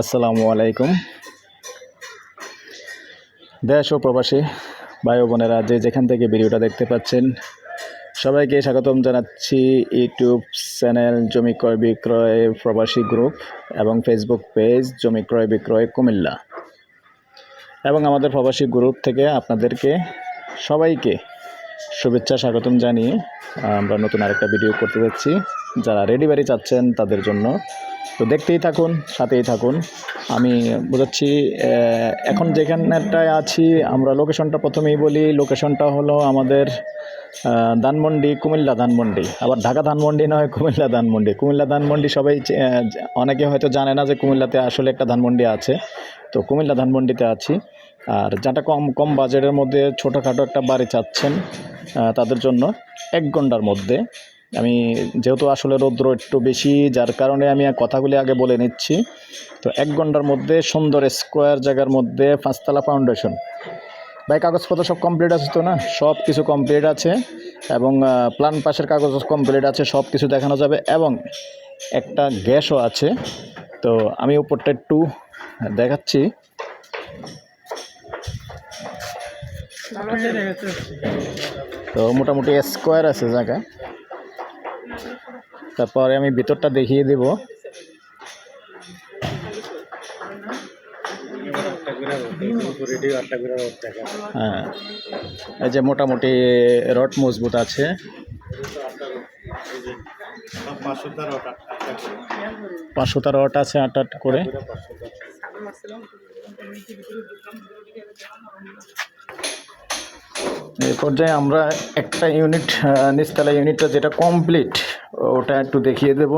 আসসালামু আলাইকুম। দেশ ও প্রবাসী ভাই বোনেরা, যে যেখান থেকে ভিডিওটা দেখতে পাচ্ছেন, সবাইকে স্বাগতম জানাচ্ছি ইউটিউব চ্যানেল জমি ক্রয় বিক্রয় প্রবাসী গ্রুপ এবং ফেসবুক পেজ জমি ক্রয় বিক্রয় কুমিল্লা। এবং আমাদের প্রবাসী গ্রুপ থেকে আপনাদেরকে সবাইকে শুভেচ্ছা, স্বাগতম জানিয়ে আমরা নতুন আরেকটা ভিডিও করতে যাচ্ছি। যারা রেডি বাড়ি চাচ্ছেন, তাদের জন্য তো দেখতেই থাকুন, সাথেই থাকুন। আমি বোঝাচ্ছি এখন যেখানটায় আছি, আমরা লোকেশনটা প্রথমেই বলি। লোকেশনটা হলো আমাদের ধানমন্ডি, কুমিল্লা ধানমন্ডি। আবার ঢাকা ধানমন্ডি নয়, কুমিল্লা ধানমন্ডি। কুমিল্লা ধানমন্ডি সবাই অনেকে হয়তো জানে না যে কুমিল্লাতে আসলে একটা ধানমন্ডি আছে। তো কুমিল্লা ধানমন্ডিতে আছি। আর যাটা কম কম বাজেটের মধ্যে ছোটোখাটো একটা বাড়ি চাচ্ছেন তাদের জন্য এক ঘণ্টার মধ্যে আমি যেহেতু আসলে রৌদ্র একটু বেশি, যার কারণে আমি কথাগুলি আগে বলে নিচ্ছি। তো এক ঘণ্টার মধ্যে সুন্দর স্কোয়ার জায়গার মধ্যে পাঁচতলা ফাউন্ডেশন। ভাই, কাগজপত্র সব কমপ্লিট আছে তো না? সব কিছু কমপ্লিট আছে এবং প্ল্যান পাশের কাগজ কমপ্লিট আছে, সব কিছু দেখানো যাবে এবং একটা গ্যাসও আছে। তো আমি উপরটা একটু দেখাচ্ছি। তো মোটামুটি স্কোয়ার আছে জায়গা। তারপরে আমি ভিতরটা দেখিয়ে দেব। হ্যাঁ এই যে মোটামুটি রড মজবুত আছে। পাঁচশোটা রড আছে আট আট করে। এই পর্যায়ে আমরা একটা ইউনিট নিচতলা ইউনিটটা যেটা কমপ্লিট ওটা একটু দেখিয়ে দেব।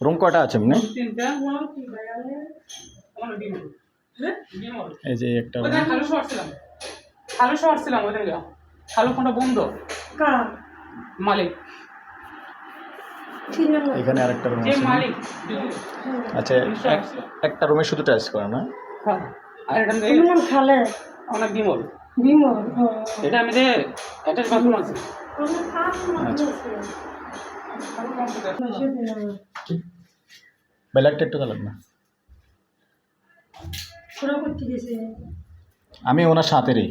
রুম কটা আছে এমনি এই যে একটা। খালু শহর ছিলাম। ওই খালু ফোনটা বন্ধ? মালিক। এখানে আরেকটা রুম আছে আচ্ছা একটা রুমে শুধু টাইলস করা না? হ্যাঁ। আর এটা আমাদের নাম খালে অনেক বিমল। বিমল এটা আমাদের অ্যাটাচ বাথরুম আছে। বেলারটা একটু না। আমি ওনার সাথেরই।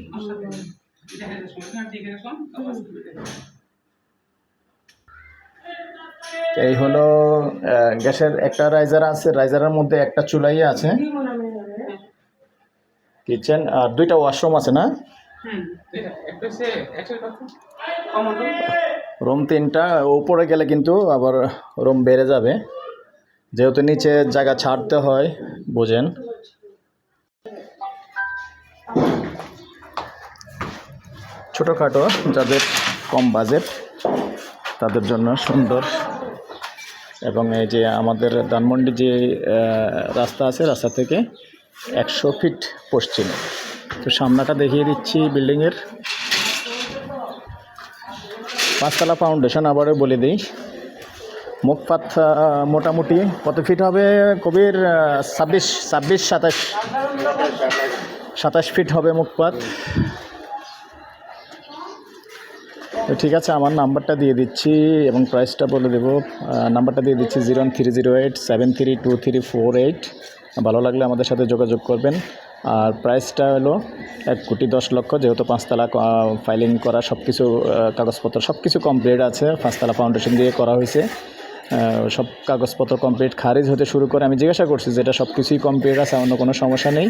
এই হলো গ্যাসের একটা রাইজার আছে রাইজারের মধ্যে একটা চুলাই আছে। কিচেন আর দুইটা ওয়াশরুম আছে না? রুম তিনটা, উপরে গেলে কিন্তু আবার রুম বেড়ে যাবে। যেহেতু নিচে জায়গা ছাড়তে হয়, বোঝেন। ছোটোখাটো, যাদের কম বাজেট তাদের জন্য সুন্দর। এবং এই যে আমাদের ধানমন্ডি যে রাস্তা আছে রাস্তা থেকে একশো ফিট পশ্চিমে। তো সামনাটা দেখিয়ে দিচ্ছি বিল্ডিংয়ের। পাঁচতলা ফাউন্ডেশন আবারও বলে দিই। আহ, মোটামুটি কত ফিট হবে কবির? ছাব্বিশ ছাব্বিশ সাতাশ। সাতাশ ফিট হবে মুখপাত ঠিক আছে, আমার নাম্বারটা দিয়ে দিচ্ছি এবং প্রাইসটা বলে দেবো। নাম্বারটা দিয়ে দিচ্ছি zero three zero eight seven three two three four eight ভালো লাগলে আমাদের সাথে যোগাযোগ করবেন। আর প্রাইসটা হলো এক কোটি দশ লক্ষ, যেহেতু পাঁচতলা ফাইলিং করা সব কিছু কাগজপত্র সব কিছু কমপ্লিট আছে, পাঁচতলা ফাউন্ডেশন দিয়ে করা হয়েছে। সব কাগজপত্র কমপ্লিট খারিজ হতে শুরু করে আমি জিজ্ঞাসা করছি যেটা সব কিছুই কমপ্লিট আছে অন্য কোনো সমস্যা নেই।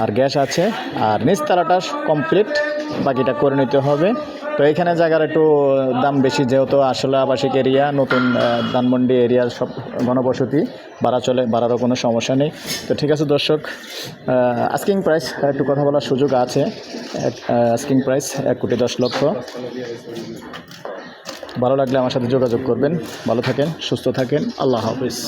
আর গ্যাস আছে, আর নিচতলাটা কমপ্লিট বাকিটা করে নিতে হবে। তো এখানে জায়গার একটু দাম বেশি, যেহেতু আসলে আবাসিক এরিয়া, নতুন ধানমন্ডি এরিয়ার সব ঘনবসতি, ভাড়া চলে, ভাড়ারও কোনো সমস্যা নেই। তো ঠিক আছে দর্শক আস্কিং প্রাইস একটু কথা বলার সুযোগ আছে। আস্কিং প্রাইস এক কোটি দশ লক্ষ। ভালো লাগলে আমার সাথে যোগাযোগ করবেন। ভালো থাকেন, সুস্থ থাকেন। আল্লাহ হাফিজ।